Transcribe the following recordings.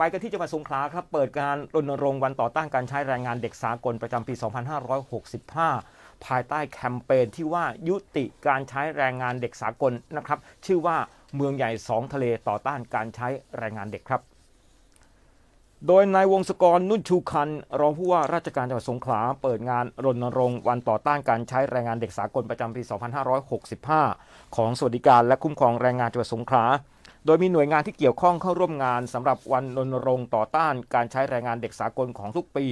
ไปกันที่จังหวัดสงขลาครับ เปิดการรณรงค์วันต่อต้านการใช้แรงงานเด็กสากลประจำปี 2565 ภายใต้แคมเปญที่ว่ายุติการใช้แรงงานเด็กสากลนะครับ ชื่อว่าเมืองใหญ่สองทะเลต่อต้านการใช้แรงงานเด็กครับ โดยนายวงศกรนุ่นชูคัน รองผู้ว่าราชการจังหวัดสงขลา เปิดงานรณรงค์วันต่อต้านการใช้แรงงานเด็กสากลประจำปี 2565 ของสวัสดิการและคุ้มครองแรงงานจังหวัดสงขลา โดยมีหน่วยงานที่เกี่ยวข้องเข้าร่วมงานสำหรับวันรณรงค์ต่อต้านการใช้แรงงานเด็กสากลของทุกปี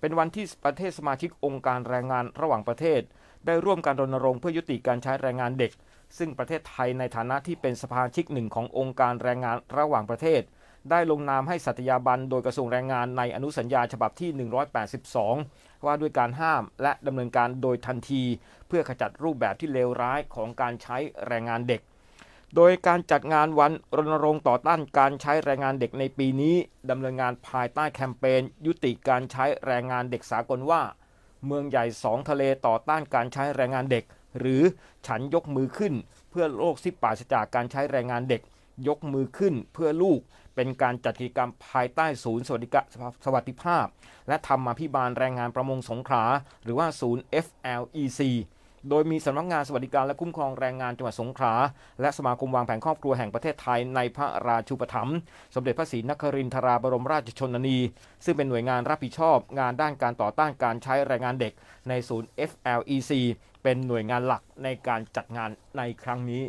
เป็นวันที่ประเทศสมาชิกองค์การแรงงานระหว่างประเทศ ได้ร่วมการรณรงค์เพื่อยุติการใช้แรงงานเด็ก ซึ่งประเทศไทยในฐานะที่เป็นสมาชิกหนึ่งขององค์การแรงงานระหว่างประเทศ ได้ลงนามให้สัตยาบันโดยกระทรวงแรงงานในอนุสัญญาฉบับที่ 182 ว่าด้วยการห้ามและดำเนินการโดยทันที เพื่อขจัดรูปแบบที่เลวร้ายของการใช้แรงงานเด็ก โดยการจัดงานวันรณรงค์ต่อต้านการใช้แรงงานเด็กในปีนี้ดำเนินงานภายใต้แคมเปญยุติการใช้แรงงานเด็กสากลว่า เมืองใหญ่สองทะเลต่อต้านการใช้แรงงานเด็ก หรือฉันยกมือขึ้น เพื่อโลกที่ปราศจากการใช้แรงงานเด็ก ยกมือขึ้นเพื่อลูก เป็นการจัดกิจกรรมภายใต้ศูนย์สวัสดิกสวัสดิภาพ และธรรมาภิบาลแรงงานประมงสงขลาหรือว่าศูนย์ FLEC โดยมีสำนักงานสวัสดิการและคุ้มครองแรงงานจังหวัดสงขลาและสมาคมวางแผนครอบครัวแห่งประเทศไทยในพระราชูปถัมภ์สมเด็จพระศรีนครินทราบรมราชชนนี ซึ่งเป็นหน่วยงานรับผิดชอบ งานด้านการต่อต้านการใช้แรงงานเด็กในศูนย์ FLEC เป็นหน่วยงานหลักในการจัดงานในครั้งนี้